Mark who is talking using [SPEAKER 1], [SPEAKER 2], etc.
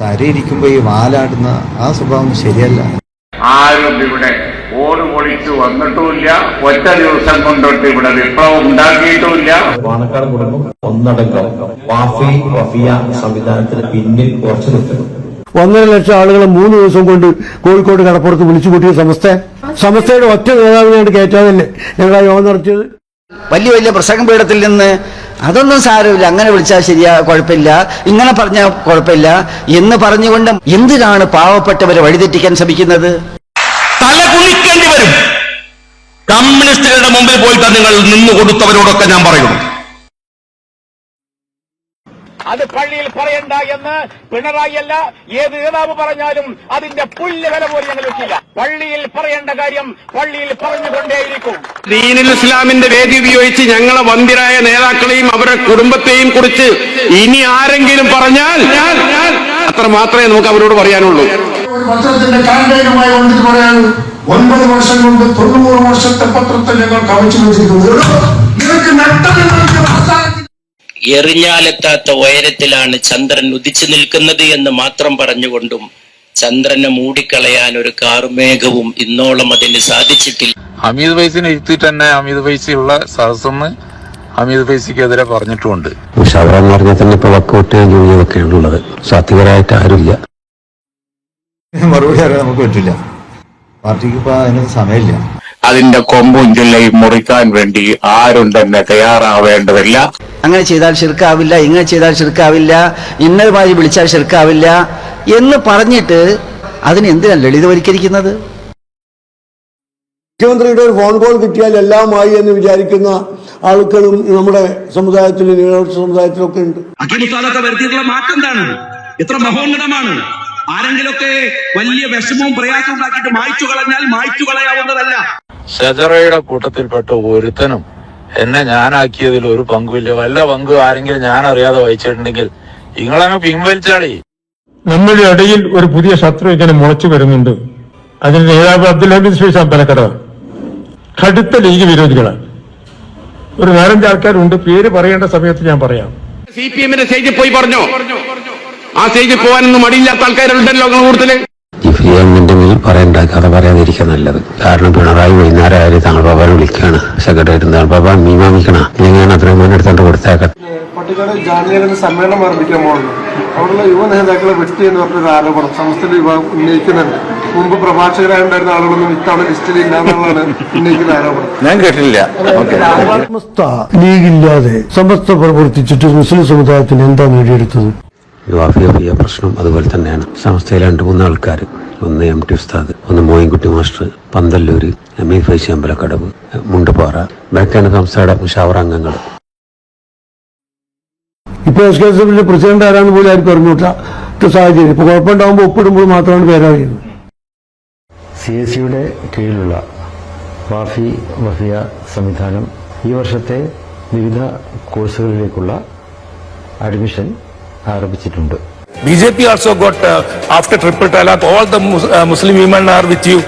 [SPEAKER 1] തരയിരിക്കുമ്പോ ഈ വാലാടുന്ന ആ സ്വഭാവം ശരിയല്ല.
[SPEAKER 2] ആരും ഇവിടെ ഓട് പൊളിച്ചു വന്നിട്ടുമില്ല. ഒറ്റ ദിവസം കൊണ്ടിട്ട് ഇവിടെ വിപ്ലവം ഉണ്ടാക്കിയിട്ടുമില്ല.
[SPEAKER 3] പാണക്കാട് കുടുംബം ഒന്നടങ്കം വാഫി വഫിയ സംവിധാനത്തിന് പിന്നിൽ കുറച്ച് നിൽക്കുന്നു.
[SPEAKER 4] ഒന്നര ലക്ഷം ആളുകളെ മൂന്ന് ദിവസം കൊണ്ട് കോഴിക്കോട് കടപ്പുറത്ത് വിളിച്ചു കൂട്ടിയ സമസ്ത സമസ്തയുടെ ഒറ്റ നേതാവിനെയാണ് കയറ്റാതല്ലേ ഞങ്ങൾ ആ യോഗം നടത്തിയത്.
[SPEAKER 5] വലിയ വലിയ പ്രസംഗം പീഠത്തിൽ നിന്ന് അതൊന്നും സാരമില്ല. അങ്ങനെ വിളിച്ചാൽ ശരിയാ കുഴപ്പമില്ല. ഇങ്ങനെ പറഞ്ഞാൽ കുഴപ്പമില്ല. എന്ന് പറഞ്ഞുകൊണ്ട് എന്തിനാണ് പാവപ്പെട്ടവരെ വഴിതെറ്റിക്കാൻ ശ്രമിക്കുന്നത്?
[SPEAKER 6] തല വരും. കമ്മ്യൂണിസ്റ്റുകളുടെ മുമ്പിൽ പോയിട്ട് നിങ്ങൾ നിന്നു കൊടുത്തവരോടൊക്കെ ഞാൻ പറയുന്നു.
[SPEAKER 7] അത് പള്ളിയിൽ പറയണ്ട എന്ന് പിണറായി അല്ല ഏത് നേതാവ് പറഞ്ഞാലും അതിന്റെ പുല്ല് വില പോലും ഞങ്ങൾ വെക്കില്ല. പള്ളിയിൽ പറയേണ്ട കാര്യം പള്ളിയിൽ പറഞ്ഞുകൊണ്ടേയിരിക്കും.
[SPEAKER 6] ദീനുൽ ഇസ്ലാമിന്റെ വേദി ഉപയോഗിച്ച് ഞങ്ങളെ വന്ധ്യരായ നേതാക്കളെയും അവരുടെ കുടുംബത്തെയും കുറിച്ച് ഇനി ആരെങ്കിലും പറഞ്ഞാൽ അത്ര മാത്രമേ നമുക്ക് അവരോട് പറയാനുള്ളൂ.
[SPEAKER 8] ഒരു പത്രത്തിന്റെ കാമ്പയിനുമായി വന്നിട്ട് ഒൻപത് വർഷം കൊണ്ട് തൊണ്ണൂറ് വർഷത്തെ പത്രത്തെ ഞങ്ങൾ കവച്ചു വെച്ചിരിക്കുന്നു
[SPEAKER 9] എറിഞ്ഞാലെത്താത്ത ഉയരത്തിലാണ് ചന്ദ്രൻ ഉദിച്ചു നിൽക്കുന്നത് എന്ന് മാത്രം പറഞ്ഞുകൊണ്ടും ചന്ദ്രനെ മൂടിക്കളയാൻ ഒരു കാർമേഘവും ഇന്നോളം അതിന് സാധിച്ചിട്ടില്ല.
[SPEAKER 10] ഹമീദ് ഫൈസിനെ ഇരുത്തിയിട്ട് തന്നെ ഹമീദ് ഫൈസിയുള്ള സദസ്സെന്ന് ഹമീദ് ഫൈസിക്കെതിരെ പറഞ്ഞിട്ടുമുണ്ട്
[SPEAKER 4] പക്ഷെ അവരെന്ന് പറഞ്ഞാൽ തന്നെ ഇപ്പൊ വക്കോട്ട് ജോലിയൊക്കെയാണ് ഉള്ളത് സാത്വികരായിട്ട് ആരുമില്ല.
[SPEAKER 1] മറുപടി അറിയാൻ നമുക്ക് പറ്റില്ല. പാർട്ടിക്ക് ഇപ്പൊ അതിന് സമയമില്ല.
[SPEAKER 2] അതിന്റെ കൊമ്പും ജില്ലയും മുറിക്കാൻ വേണ്ടി ആരും തന്നെ തയ്യാറാവേണ്ടതില്ല.
[SPEAKER 5] അങ്ങനെ ചെയ്താൽ ശിർക്കാവില്ല ഇങ്ങനെ ചെയ്താൽ ശിർക്കാവില്ല ഇന്നത് മാതിരി വിളിച്ചാൽ ശിർക്കാവില്ല എന്ന് പറഞ്ഞിട്ട് അതിന് എന്തിനാണ് ലളിതവൽക്കരിക്കുന്നത്?
[SPEAKER 4] മുഖ്യമന്ത്രിയുടെ ഒരു ഫോൺ കോൾ കിട്ടിയാൽ എല്ലാമായി എന്ന് വിചാരിക്കുന്ന ആളുകളും നമ്മുടെ സമുദായത്തിൽ ന്യൂനപക്ഷ സമുദായത്തിലൊക്കെ ഉണ്ട്.
[SPEAKER 6] വരുത്തിയിട്ടുള്ള മാറ്റം എന്താണ്? എത്ര മഹോന്നതമാണ്? ആരെങ്കിലൊക്കെ വലിയ വിഷമവും പ്രയാസം ഉണ്ടാക്കിയിട്ട് മായ്ച്ചു കളഞ്ഞാൽ മായ്ച്ചു കളയാവുന്നതല്ല.
[SPEAKER 10] ഷജറയുടെ കൂട്ടത്തിൽപ്പെട്ട ഒരുത്തനും എന്നെ ഞാനാക്കിയതിൽ ഒരു പങ്കുമില്ല. വല്ല പങ്കും ആരെങ്കിലും ഞാൻ അറിയാതെ വഹിച്ചിട്ടുണ്ടെങ്കിൽ നിങ്ങളങ്ങ് പിൻവലിച്ചാളി.
[SPEAKER 4] നമ്മുടെ ഇടയിൽ ഒരു പുതിയ ശത്രു ഇങ്ങനെ മുളച്ചു വരുന്നുണ്ട്. അതിന് നേതാവ് അബ്ദുൽ ഹമീദ് ഷെയ്ഖ് അമ്പലക്കട കടുത്ത ലീഗ് വിരോധികളാണ്. ഒരു നാലഞ്ച് ആൾക്കാരുണ്ട്. പേര് പറയേണ്ട സമയത്ത് ഞാൻ പറയാം.
[SPEAKER 6] സി പി എമ്മിന്റെ സ്റ്റേജിൽ പോയി പറഞ്ഞോ? ആ സ്റ്റേജിൽ പോകാനൊന്നും മടിയില്ലാത്ത ആൾക്കാരുണ്ടല്ലോ നിങ്ങളുടെ കൂടുതൽ
[SPEAKER 4] ജിഫ്രിയാമിന്റെ മേൽ പറയണ്ട കഥ പറയാതിരിക്കുക നല്ലത്. കാരണം പിണറായി വൈകുന്നേരം ആയാലും താങ്കൾ ബാബാനെ വിളിക്കുകയാണ് സെക്രട്ടറി താങ്കൾ ബാബ മീമാമിക്കണം ഇല്ലെങ്കിൽ അത്രയും മോനെ എടുത്തോണ്ട് കൊടുത്തേക്കാം
[SPEAKER 8] പട്ടിക്കാട് ജാമ്യകരണ സമ്മേളനം ആരംഭിക്കാൻ പോകുന്നു. അവിടെയുള്ള യുവ നേതാക്കളെ വെട്ടി എന്ന് പറഞ്ഞൊരു ആരോപണം സംസ്ഥയുടെ വിഭാഗം ഉന്നയിക്കുന്നുണ്ട്. മുമ്പ് പ്രഭാഷകരായിട്ടുണ്ടായിരുന്ന ആളുകളൊന്നും ഇത്തവണ ലിസ്റ്റിൽ ഇല്ല എന്നുള്ളതാണ് ഉന്നയിക്കുന്ന ആരോപണം.
[SPEAKER 1] ഞാൻ കേട്ടില്ല
[SPEAKER 4] സമസ്ത ലീഗില്ലാതെ സമസ്ത പ്രവർത്തിച്ചിട്ട് മുസ്ലിം സമുദായത്തിന് എന്താ നേടിയെടുത്തത്? യുവാഫിയ പ്രശ്നം അതുപോലെ തന്നെയാണ്. സംസ്ഥയിൽ രണ്ട് മൂന്ന് ആൾക്കാർ ഒന്ന് എം ടി ഉസ്താദ് ഒന്ന് മോയിൻകുട്ടി മാസ്റ്റർ പന്തല്ലൂര് ഇ ഫൈസി അമ്പലക്കടവ് മുണ്ടുപാറ ഇവരൊക്കെയാണ് സംസ്ഥയുടെ മുഷാവറ അംഗങ്ങൾ ഇപ്പൊ എസ് കെ എസ് എഫിന്റെ പ്രസിഡന്റ് ആരാന്ന് പോലും ആർക്കും അറിഞ്ഞൂട്ട സാഹചര്യം. ഇപ്പൊ കുഴപ്പമുണ്ടാകുമ്പോൾ ഒപ്പിടുമ്പോൾ മാത്രമാണ് പേരറിയുന്നത്.
[SPEAKER 3] സി എസ് സിയുടെ കീഴിലുള്ള വാഫി വഫിയ സംവിധാനം ഈ വർഷത്തെ വിവിധ കോഴ്സുകളിലേക്കുള്ള അഡ്മിഷൻ ആരംഭിച്ചിട്ടുണ്ട്
[SPEAKER 6] B J P also got after triple talaq all the Muslim women are with you